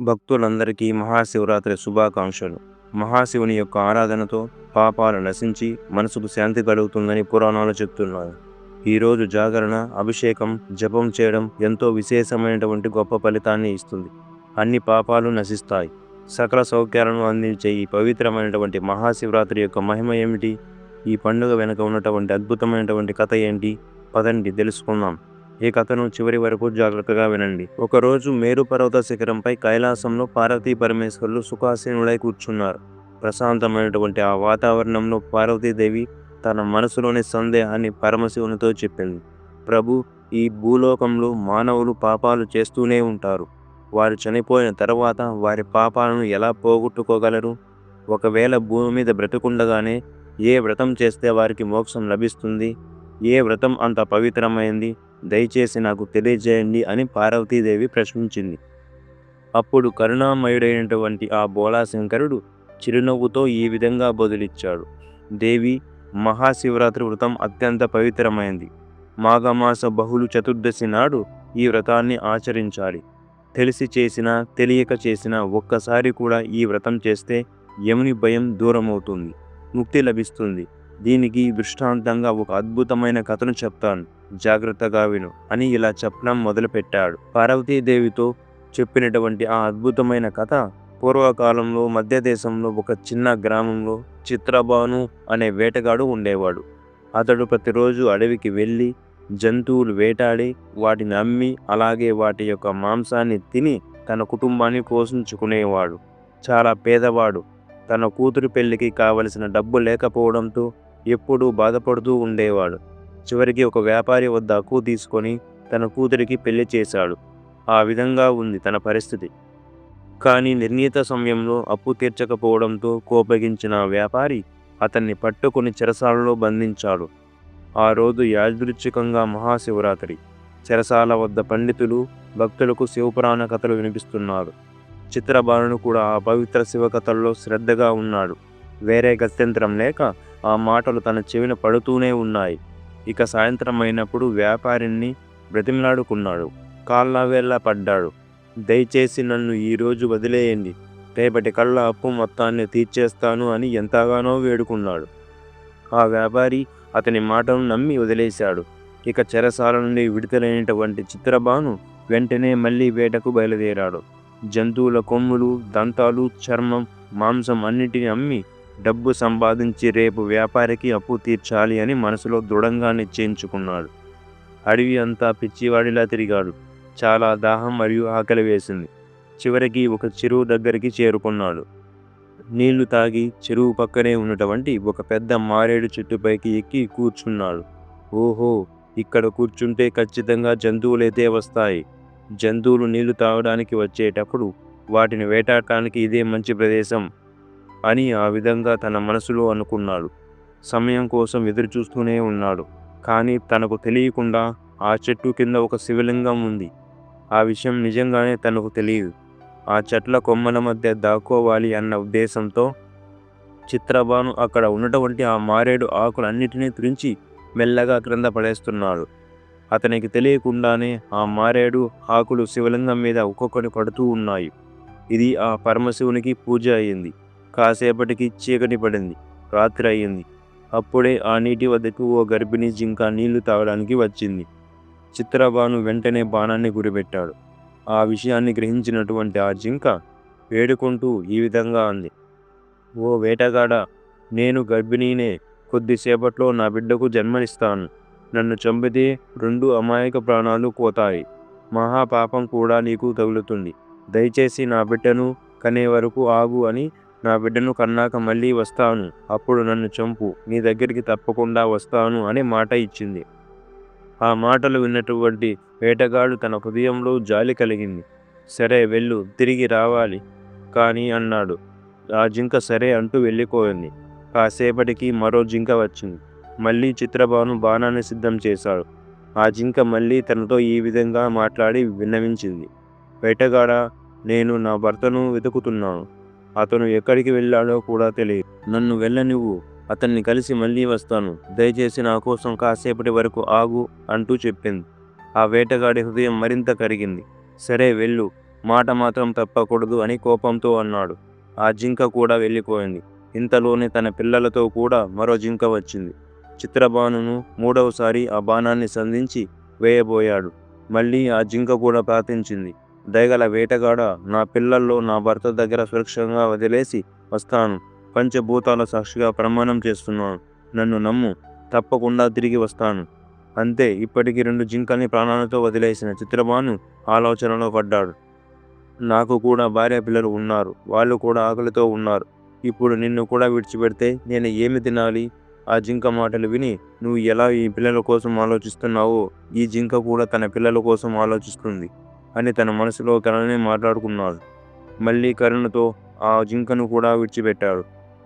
భక్తులందరికీ మహాశివరాత్రి శుభాకాంక్షలు. మహాశివుని యొక్క ఆరాధనతో పాపాలు నశించి మనసుకు శాంతి కలుగుతుందని పురాణాలు చెప్తున్నాయి. ఈరోజు జాగరణ అభిషేకం జపం చేయడం ఎంతో విశేషమైనటువంటి గొప్ప ఫలితాన్ని ఇస్తుంది. అన్ని పాపాలు నశిస్తాయి. సకల సౌఖ్యాలను అందించే ఈ పవిత్రమైనటువంటి మహాశివరాత్రి యొక్క మహిమ ఏమిటి? ఈ పండుగ వెనుక ఉన్నటువంటి అద్భుతమైనటువంటి కథ ఏంటి? పదండి తెలుసుకుందాం. ఈ కథను చివరి వరకు జాగ్రత్తగా వినండి. ఒకరోజు మేరు పర్వత శిఖరంపై కైలాసంలో పార్వతీ పరమేశ్వరులు సుఖాసీనుడై కూర్చున్నారు. ప్రశాంతమైనటువంటి ఆ వాతావరణంలో పార్వతీదేవి తన మనసులోని సందేహాన్ని పరమశివునితో చెప్పింది. ప్రభు ఈ భూలోకంలో మానవులు పాపాలు చేస్తూనే ఉంటారు. వారు చనిపోయిన తర్వాత వారి పాపాలను ఎలా పోగొట్టుకోగలరు? ఒకవేళ భూమి మీద బ్రతుకుండగానే ఏ వ్రతం చేస్తే వారికి మోక్షం లభిస్తుంది? ఏ వ్రతం అంత పవిత్రమైంది? దయచేసి నాకు తెలియజేయండి అని పార్వతీదేవి ప్రశ్నించింది. అప్పుడు కరుణామయుడైనటువంటి ఆ బోళాశంకరుడు చిరునవ్వుతో ఈ విధంగా బదులిచ్చాడు దేవి మహాశివరాత్రి వ్రతం అత్యంత పవిత్రమైంది. మాఘమాస బహుళ చతుర్దశి నాడు ఈ వ్రతాన్ని ఆచరించాలి. తెలిసి చేసినా తెలియక చేసినా ఒక్కసారి కూడా ఈ వ్రతం చేస్తే యముని భయం దూరమవుతుంది. ముక్తి లభిస్తుంది. దీనికి దృష్టాంతంగా ఒక అద్భుతమైన కథను చెప్తాను. జాగ్రత్తగా విను అని ఇలా చెప్పడం మొదలుపెట్టాడు. పార్వతీదేవితో చెప్పినటువంటి ఆ అద్భుతమైన కథ పూర్వకాలంలో మధ్య దేశంలో ఒక చిన్న గ్రామంలో చిత్రబాను అనే వేటగాడు ఉండేవాడు. అతడు ప్రతిరోజు అడవికి వెళ్ళి జంతువులు వేటాడి వాటిని అమ్మి అలాగే వాటి యొక్క మాంసాన్ని తిని తన కుటుంబాన్ని పోషించుకునేవాడు. చాలా పేదవాడు. తన కూతురు పెళ్ళికి కావలసిన డబ్బు లేకపోవడంతో ఎప్పుడూ బాధపడుతూ ఉండేవాడు. చివరికి ఒక వ్యాపారి వద్ద అప్పు తీసుకొని తన కూతురికి పెళ్ళి చేశాడు. ఆ విధంగా ఉంది తన పరిస్థితి. కానీ నిర్ణీత సమయంలో అప్పు తీర్చకపోవడంతో కోపగించిన వ్యాపారి అతన్ని పట్టుకొని చెరసాలలో బంధించాడు. ఆ రోజు యాదృచ్ఛికంగా మహాశివరాత్రి. చెరసాల వద్ద పండితులు భక్తులకు శివపురాణ కథలు వినిపిస్తున్నారు. చిత్రబాణుడు కూడా ఆ పవిత్ర శివకథల్లో శ్రద్ధగా ఉన్నాడు. వేరే గత్యంతరం లేక ఆ మాటలు తన చెవిన పడుతూనే ఉన్నాయి. ఇక సాయంత్రం అయినప్పుడు వ్యాపారిని బ్రతిమలాడుకున్నాడు. కాళ్ళవేళ్ళ పడ్డాడు. దయచేసి నన్ను ఈరోజు వదిలేయండి. రేపటి కళ్ళ అప్పు మొత్తాన్ని తీర్చేస్తాను అని ఎంతగానో వేడుకున్నాడు. ఆ వ్యాపారి అతని మాటను నమ్మి వదిలేశాడు. ఇక చెరసాల నుండి విడుదలైనటువంటి చిత్రబాను వెంటనే మళ్ళీ వేటకు బయలుదేరాడు. జంతువుల కొమ్ములు దంతాలు చర్మం మాంసం అన్నిటిని అమ్మి డబ్బు సంపాదించి రేపు వ్యాపారికి అప్పు తీర్చాలి అని మనసులో దృఢంగా నిశ్చయించుకున్నాడు అడవి అంతా పిచ్చివాడిలా తిరిగాడు. చాలా దాహం మరియు ఆకలి వేసింది. చివరికి ఒక చెరువు దగ్గరికి చేరుకున్నాడు. నీళ్ళు తాగి చెరువు పక్కనే ఉన్నటువంటి ఒక పెద్ద మారేడు చెట్టుపైకి ఎక్కి కూర్చున్నాడు. ఓహో! ఇక్కడ కూర్చుంటే ఖచ్చితంగా జంతువులైతే వస్తాయి. జంతువులు నీళ్ళు తాగడానికి వచ్చేటప్పుడు వాటిని వేటాడటానికి ఇదే మంచి ప్రదేశం. అని ఆ విధంగా తన మనసులో అనుకున్నాడు. సమయం కోసం ఎదురు చూస్తూనే ఉన్నాడు. కానీ తనకు తెలియకుండా ఆ చెట్టు కింద ఒక శివలింగం ఉంది. ఆ విషయం నిజంగానే తనకు తెలియదు. ఆ చెట్ల కొమ్మల మధ్య దాక్కోవాలి అన్న ఉద్దేశంతో చిత్రబాను అక్కడ ఉన్నటువంటి ఆ మారేడు ఆకులన్నిటినీ తురించి మెల్లగా క్రింద పడేస్తున్నాడు. అతనికి తెలియకుండానే ఆ మారేడు ఆకులు శివలింగం మీద ఒక్కొక్కటి పడుతూ ఉన్నాయి. ఇది ఆ పరమశివునికి పూజ అయింది. కాసేపటికి చీకటి పడింది. రాత్రి అయింది. అప్పుడే ఆ నీటి వద్దకు ఓ గర్భిణీ జింక నీళ్ళు తాగడానికి వచ్చింది. చిత్రబాను వెంటనే బాణాన్ని గురిపెట్టాడు. ఆ విషయాన్ని గ్రహించినటువంటి ఆ జింక వేడుకుంటూ ఈ విధంగా అంది. ఓ వేటగాడ నేను గర్భిణీనే కొద్దిసేపట్లో నా బిడ్డకు జన్మనిస్తాను. నన్ను చంపితే రెండు అమాయక ప్రాణాలు పోతాయి. మహాపాపం కూడా నీకు తగులుతుంది. దయచేసి నా బిడ్డను కనే వరకు ఆగు అని నా బిడ్డను కన్నాక మళ్ళీ వస్తాను. అప్పుడు నన్ను చంపు. నీ దగ్గరికి తప్పకుండా వస్తాను అనే మాట ఇచ్చింది. ఆ మాటలు విన్నటువంటి వేటగాడు తన హృదయంలో జాలి కలిగింది. సరే వెళ్ళు తిరిగి రావాలి. కానీ అన్నాడు. ఆ జింక సరే అంటూ వెళ్ళిపోయింది. కాసేపటికి మరో జింక వచ్చింది. మళ్ళీ చిత్రబాను బాణాన్ని సిద్ధం చేశాడు. ఆ జింక మళ్ళీ తనతో ఈ విధంగా మాట్లాడి విన్నవించింది. వేటగాడ నేను నా భర్తను వెతుకుతున్నాను. అతను ఎక్కడికి వెళ్ళాడో కూడా తెలియదు. నన్ను వెళ్ళనివ్వు. అతన్ని కలిసి మళ్ళీ వస్తాను. దయచేసి నా కోసం కాసేపటి వరకు ఆగు అంటూ చెప్పింది. ఆ వేటగాడి హృదయం మరింత కరిగింది. సరే వెళ్ళు. మాట మాత్రం తప్పకూడదు అని కోపంతో అన్నాడు. ఆ జింక కూడా వెళ్ళిపోయింది. ఇంతలోనే తన పిల్లలతో కూడా మరో జింక వచ్చింది. చిత్రబాణును మూడవసారి ఆ బాణాన్ని సంధించి వేయబోయాడు. మళ్ళీ ఆ జింక కూడా ప్రార్థించింది దయగల వేటగాడ నా పిల్లల్లో నా భర్త దగ్గర సురక్షంగా వదిలేసి వస్తాను. పంచభూతాల సాక్షిగా ప్రమాణం చేస్తున్నాను. నన్ను నమ్ము. తప్పకుండా తిరిగి వస్తాను. అంతే ఇప్పటికి రెండు జింకల్ని ప్రాణాలతో వదిలేసిన చిత్రబాను ఆలోచనలో పడ్డాడు. నాకు కూడా భార్య పిల్లలు ఉన్నారు. వాళ్ళు కూడా ఆకలితో ఉన్నారు. ఇప్పుడు నిన్ను కూడా విడిచిపెడితే నేను ఏమి తినాలి? ఆ జింక మాటలు విని నువ్వు ఎలా ఈ పిల్లల కోసం ఆలోచిస్తున్నావో? ఈ జింక కూడా తన పిల్లల కోసం ఆలోచిస్తుంది. అని తన మనసులో తననే మాట్లాడుకున్నాడు. మళ్ళీ కరుణతో ఆ జింకను కూడా విడిచిపెట్టాడు.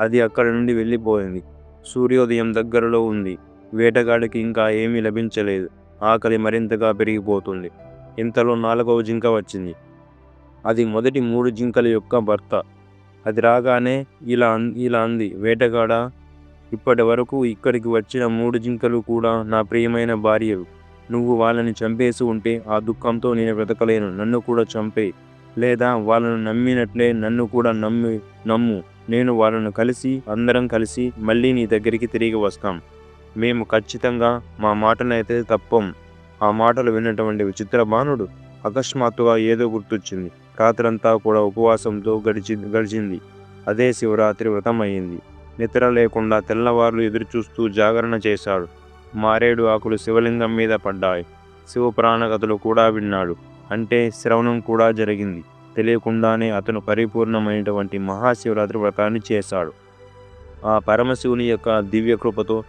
అది అక్కడి నుండి వెళ్ళిపోయింది. సూర్యోదయం దగ్గరలో ఉంది. వేటగాడికి ఇంకా ఏమీ లభించలేదు. ఆకలి మరింతగా పెరిగిపోతుంది. ఇంతలో నాలుగవ జింక వచ్చింది. అది మొదటి మూడు జింకల యొక్క భర్త. అది రాగానే ఇలా అన్- ఇలా అంది వేటగాడ ఇప్పటి వరకు ఇక్కడికి వచ్చిన మూడు జింకలు కూడా నా ప్రియమైన భార్యలు. నువ్వు వాళ్ళని చంపేసి ఉంటే ఆ దుఃఖంతో నేను బ్రతకలేను. నన్ను కూడా చంపే. లేదా వాళ్ళను నమ్మినట్లే నన్ను కూడా నమ్మి నమ్ము. నేను వాళ్ళను కలిసి అందరం కలిసి మళ్ళీ నీ దగ్గరికి తిరిగి వస్తాం. మేము ఖచ్చితంగా మా మాటనైతే తప్పం. ఆ మాటలు విన్నటువంటి విచిత్రబాణుడు అకస్మాత్తుగా ఏదో గుర్తొచ్చింది. రాత్రంతా కూడా ఉపవాసంతో గడిచి గడిచింది. అదే శివరాత్రి వ్రతం అయింది నిద్ర లేకుండా తెల్లవారులు ఎదురుచూస్తూ జాగరణ చేశాడు. మారేడు ఆకులు శివలింగం మీద పడ్డాయి. శివ కథలు కూడా విన్నాడు. అంటే శ్రవణం కూడా జరిగింది. తెలియకుండానే అతను పరిపూర్ణమైనటువంటి మహాశివరాత్రి వ్రతాన్ని చేశాడు. ఆ పరమశివుని యొక్క దివ్య కృపతో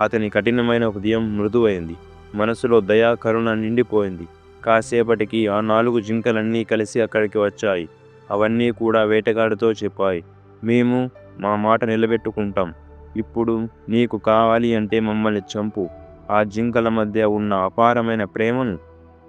అతని కఠినమైన హృదయం మృదువైంది. మనసులో దయా కరుణ నిండిపోయింది. కాసేపటికి ఆ నాలుగు జింకలన్నీ కలిసి అక్కడికి వచ్చాయి. అవన్నీ కూడా వేటగాడితో చెప్పాయి. మేము మా మాట నిలబెట్టుకుంటాం. ఇప్పుడు నీకు కావాలి అంటే మమ్మల్ని చంపు. ఆ జింకల మధ్య ఉన్న అపారమైన ప్రేమను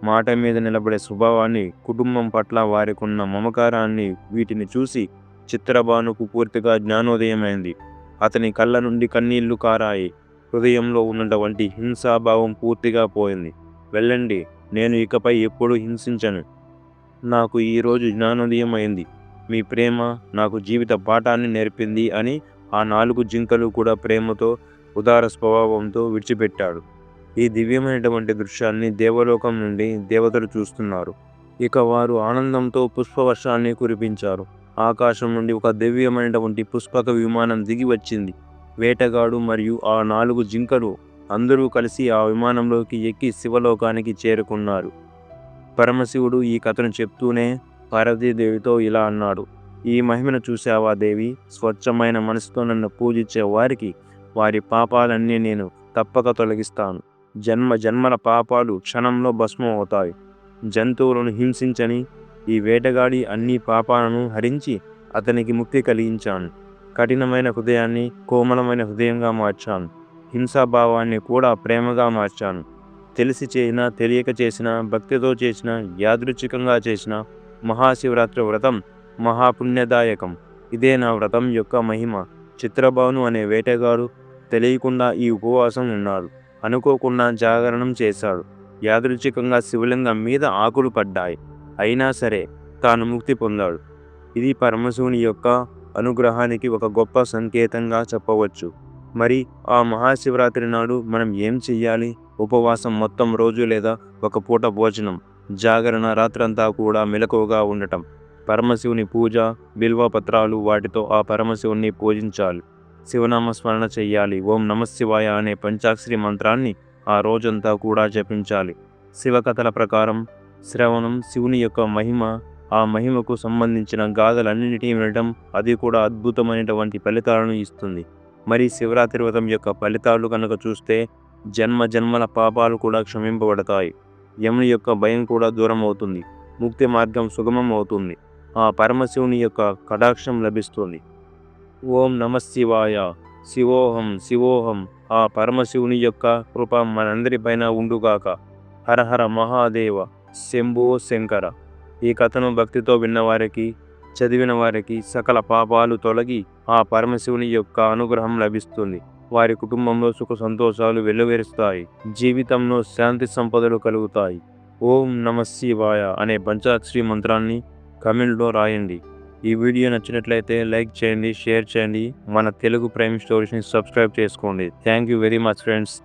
మాట మీద నిలబడే స్వభావాన్ని కుటుంబం పట్ల వారికి ఉన్న మమకారాన్ని వీటిని చూసి చిత్రబానుకు పూర్తిగా జ్ఞానోదయమైంది. అతని కళ్ళ నుండి కన్నీళ్ళు కారాయి. హృదయంలో ఉన్నటువంటి హింసాభావం పూర్తిగా పోయింది. వెళ్ళండి నేను ఇకపై ఎప్పుడూ హింసించను. నాకు ఈరోజు జ్ఞానోదయం అయింది మీ ప్రేమ నాకు జీవిత పాఠాన్ని నేర్పింది అని ఆ నాలుగు జింకలు కూడా ప్రేమతో ఉదార స్వభావంతో విడిచిపెట్టాడు. ఈ దివ్యమైనటువంటి దృశ్యాన్ని దేవలోకం నుండి దేవతలు చూస్తున్నారు. ఇక వారు ఆనందంతో పుష్పవర్షాన్ని కురిపించారు. ఆకాశం నుండి ఒక దివ్యమైనటువంటి పుష్పక విమానం దిగి వచ్చింది. వేటగాడు మరియు ఆ నాలుగు జింకలు అందరూ కలిసి ఆ విమానంలోకి ఎక్కి శివలోకానికి చేరుకున్నారు. పరమశివుడు ఈ కథను చెప్తూనే పార్వతీదేవితో ఇలా అన్నాడు. ఈ మహిమను చూశావా దేవి? స్వచ్ఛమైన మనసుతో నన్ను పూజించే వారికి వారి పాపాలన్నీ నేను తప్పక తొలగిస్తాను. జన్మ జన్మల పాపాలు క్షణంలో భస్మం అవుతాయి జంతువులను హింసించని ఈ వేటగాడి అన్ని పాపాలను హరించి అతనికి ముక్తి కలిగించాను. కఠినమైన హృదయాన్ని కోమలమైన హృదయంగా మార్చాను. హింసాభావాన్ని కూడా ప్రేమగా మార్చాను. తెలిసి చేసిన తెలియక చేసిన భక్తితో చేసిన యాదృచ్ఛికంగా చేసిన మహాశివరాత్రి వ్రతం మహాపుణ్యదాయకం. ఇదే నా వ్రతం యొక్క మహిమ. చిత్రభాను అనే వేటగాడు తెలియకుండా ఈ ఉపవాసం ఉన్నాడు. అనుకోకుండా జాగరణం చేశాడు. యాదృచ్ఛికంగా శివలింగం మీద ఆకులు పడ్డాయి. అయినా సరే తాను ముక్తి పొందాడు. ఇది పరమశివుని యొక్క అనుగ్రహానికి ఒక గొప్ప సంకేతంగా చెప్పవచ్చు. మరి ఆ మహాశివరాత్రి నాడు మనం ఏం చెయ్యాలి? ఉపవాసం మొత్తం రోజు లేదా ఒక పూట భోజనం? జాగరణ రాత్రంతా కూడా మెలకువగా ఉండటం. పరమశివుని పూజ బిల్వ పత్రాలు వాటితో ఆ పరమశివుని పూజించాలి. శివనామ స్మరణ చెయ్యాలి. ఓం నమశివాయ అనే పంచాక్షరి మంత్రాన్ని ఆ రోజంతా కూడా జపించాలి. శివకథల ప్రకారం శ్రవణం శివుని యొక్క మహిమ ఆ మహిమకు సంబంధించిన గాథలన్నింటినీ వినడం అది కూడా అద్భుతమైనటువంటి ఫలితాలను ఇస్తుంది. మరి శివరాత్రి వ్రతం యొక్క ఫలితాలు కనుక చూస్తే జన్మ జన్మల పాపాలు కూడా క్షమింపబడతాయి. యముని యొక్క భయం కూడా దూరం అవుతుంది ముక్తి మార్గం సుగమం అవుతుంది ఆ పరమశివుని యొక్క కటాక్షం లభిస్తుంది. ఓం నమ శివాయ. శివోహం శివోహం. ఆ పరమశివుని యొక్క కృప మనందరిపైన ఉండుగాక. హరహర మహాదేవ. శంభో శంకర. ఈ కథను భక్తితో విన్నవారికి చదివిన వారికి సకల పాపాలు తొలగి ఆ పరమశివుని యొక్క అనుగ్రహం లభిస్తుంది. వారి కుటుంబంలో సుఖ సంతోషాలు వెల్లువెరుస్తాయి. జీవితంలో శాంతి సంపదలు కలుగుతాయి. ఓం నమ శివాయ అనే పంచాక్షరి మంత్రాన్ని కమెంట్లో రాయండి. ఈ వీడియో నచ్చినట్లయితే లైక్ చేయండి షేర్ చేయండి. మన తెలుగు ప్రైమ్ స్టోరీస్ని సబ్స్క్రైబ్ చేసుకోండి. Thank you very much friends.